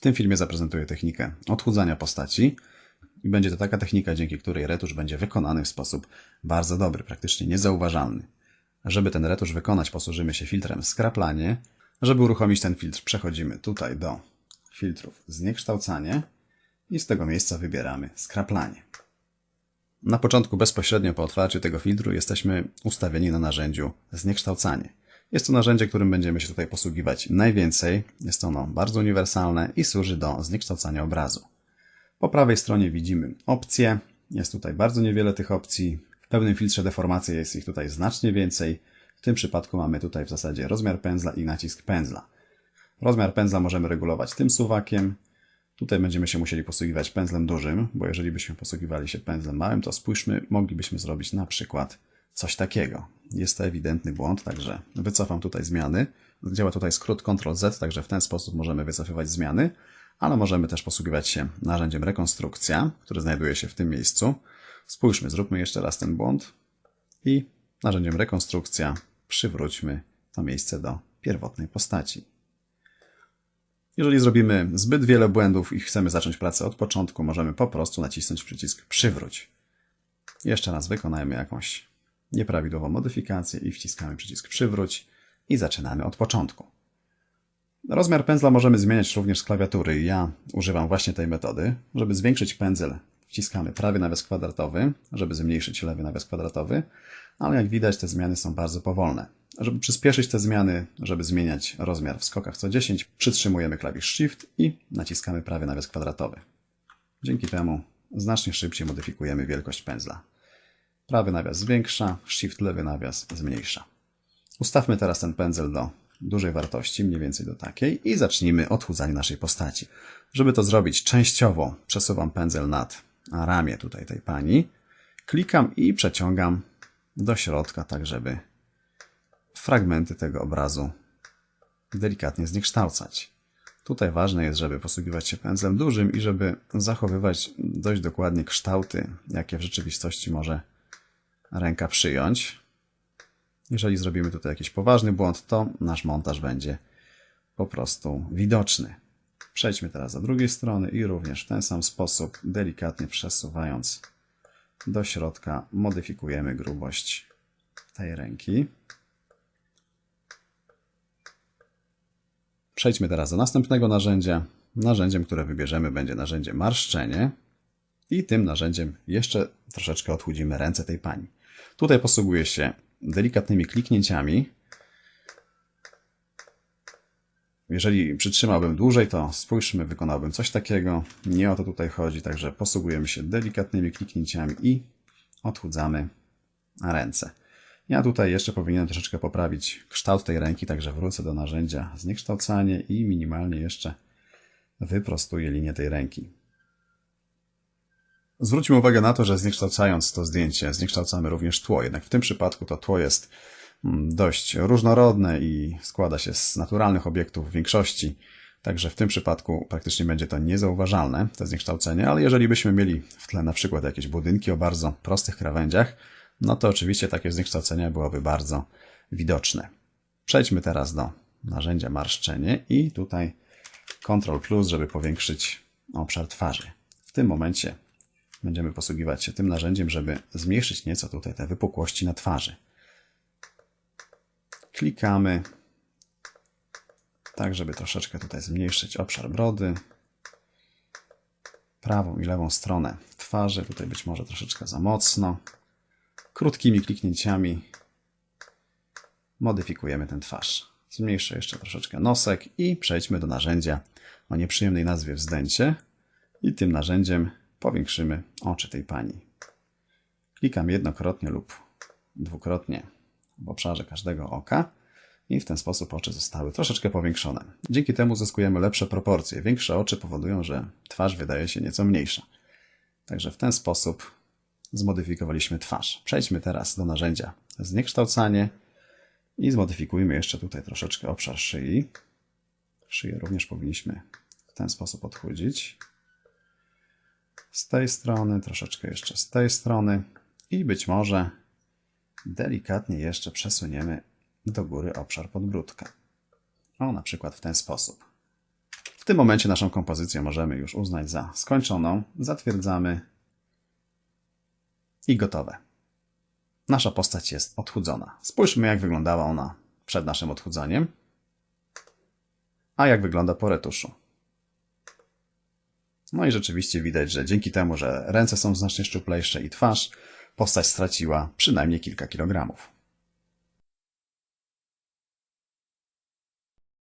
W tym filmie zaprezentuję technikę odchudzania postaci i będzie to taka technika, dzięki której retusz będzie wykonany w sposób bardzo dobry, praktycznie niezauważalny. Żeby ten retusz wykonać, posłużymy się filtrem Skraplanie. Żeby uruchomić ten filtr, przechodzimy tutaj do filtrów Zniekształcanie i z tego miejsca wybieramy Skraplanie. Na początku, bezpośrednio po otwarciu tego filtru, jesteśmy ustawieni na narzędziu Zniekształcanie. Jest to narzędzie, którym będziemy się tutaj posługiwać najwięcej. Jest ono bardzo uniwersalne i służy do zniekształcania obrazu. Po prawej stronie widzimy opcje. Jest tutaj bardzo niewiele tych opcji. W pełnym filtrze deformacji jest ich tutaj znacznie więcej. W tym przypadku mamy tutaj w zasadzie rozmiar pędzla i nacisk pędzla. Rozmiar pędzla możemy regulować tym suwakiem. Tutaj będziemy się musieli posługiwać pędzlem dużym, bo jeżeli byśmy posługiwali się pędzlem małym, to spójrzmy, moglibyśmy zrobić na przykład coś takiego. Jest to ewidentny błąd, także wycofam tutaj zmiany. Działa tutaj skrót Ctrl-Z, także w ten sposób możemy wycofywać zmiany, ale możemy też posługiwać się narzędziem rekonstrukcja, które znajduje się w tym miejscu. Spójrzmy, zróbmy jeszcze raz ten błąd i narzędziem rekonstrukcja przywróćmy to miejsce do pierwotnej postaci. Jeżeli zrobimy zbyt wiele błędów i chcemy zacząć pracę od początku, możemy po prostu nacisnąć przycisk przywróć. Jeszcze raz wykonajmy jakąś nieprawidłową modyfikację i wciskamy przycisk przywróć i zaczynamy od początku. Rozmiar pędzla możemy zmieniać również z klawiatury. Ja używam właśnie tej metody. Żeby zwiększyć pędzel, wciskamy prawy nawias kwadratowy, żeby zmniejszyć lewy nawias kwadratowy, ale jak widać te zmiany są bardzo powolne. Żeby przyspieszyć te zmiany, żeby zmieniać rozmiar w skokach co 10, przytrzymujemy klawisz Shift i naciskamy prawy nawias kwadratowy. Dzięki temu znacznie szybciej modyfikujemy wielkość pędzla. Prawy nawias zwiększa, Shift lewy nawias zmniejsza. Ustawmy teraz ten pędzel do dużej wartości, mniej więcej do takiej i zacznijmy odchudzanie naszej postaci. Żeby to zrobić częściowo, przesuwam pędzel nad ramię tutaj tej pani, klikam i przeciągam do środka, tak żeby fragmenty tego obrazu delikatnie zniekształcać. Tutaj ważne jest, żeby posługiwać się pędzlem dużym i żeby zachowywać dość dokładnie kształty, jakie w rzeczywistości może ręka przyjąć. Jeżeli zrobimy tutaj jakiś poważny błąd, to nasz montaż będzie po prostu widoczny. Przejdźmy teraz do drugiej strony i również w ten sam sposób, delikatnie przesuwając do środka, modyfikujemy grubość tej ręki. Przejdźmy teraz do następnego narzędzia. Narzędziem, które wybierzemy, będzie narzędzie marszczenie. I tym narzędziem jeszcze troszeczkę odchudzimy ręce tej pani. Tutaj posługuję się delikatnymi kliknięciami. Jeżeli przytrzymałbym dłużej, to spójrzmy, wykonałbym coś takiego. Nie o to tutaj chodzi, także posługujemy się delikatnymi kliknięciami i odchudzamy ręce. Ja tutaj jeszcze powinienem troszeczkę poprawić kształt tej ręki, także wrócę do narzędzia zniekształcanie i minimalnie jeszcze wyprostuję linię tej ręki. Zwróćmy uwagę na to, że zniekształcając to zdjęcie, zniekształcamy również tło. Jednak w tym przypadku to tło jest mm, dość różnorodne i składa się z naturalnych obiektów w większości. Także w tym przypadku praktycznie będzie to niezauważalne, to zniekształcenie, ale jeżeli byśmy mieli w tle na przykład jakieś budynki o bardzo prostych krawędziach, no to oczywiście takie zniekształcenie byłoby bardzo widoczne. Przejdźmy teraz do narzędzia marszczenie i tutaj Ctrl plus, żeby powiększyć obszar twarzy. W tym momencie będziemy posługiwać się tym narzędziem, żeby zmniejszyć nieco tutaj te wypukłości na twarzy. Klikamy, tak żeby troszeczkę tutaj zmniejszyć obszar brody, prawą i lewą stronę twarzy, tutaj być może troszeczkę za mocno. Krótkimi kliknięciami modyfikujemy ten twarz. Zmniejszę jeszcze troszeczkę nosek i przejdźmy do narzędzia o nieprzyjemnej nazwie wzdęcie i tym narzędziem powiększymy oczy tej pani. Klikam jednokrotnie lub dwukrotnie w obszarze każdego oka i w ten sposób oczy zostały troszeczkę powiększone. Dzięki temu zyskujemy lepsze proporcje. Większe oczy powodują, że twarz wydaje się nieco mniejsza. Także w ten sposób zmodyfikowaliśmy twarz. Przejdźmy teraz do narzędzia zniekształcanie i zmodyfikujmy jeszcze tutaj troszeczkę obszar szyi. Szyję również powinniśmy w ten sposób odchudzić z tej strony, troszeczkę jeszcze z tej strony i być może delikatnie jeszcze przesuniemy do góry obszar podbródka. O, na przykład w ten sposób. W tym momencie naszą kompozycję możemy już uznać za skończoną. Zatwierdzamy i gotowe. Nasza postać jest odchudzona. Spójrzmy, jak wyglądała ona przed naszym odchudzaniem, a jak wygląda po retuszu. No i rzeczywiście widać, że dzięki temu, że ręce są znacznie szczuplejsze i twarz, postać straciła przynajmniej kilka kilogramów.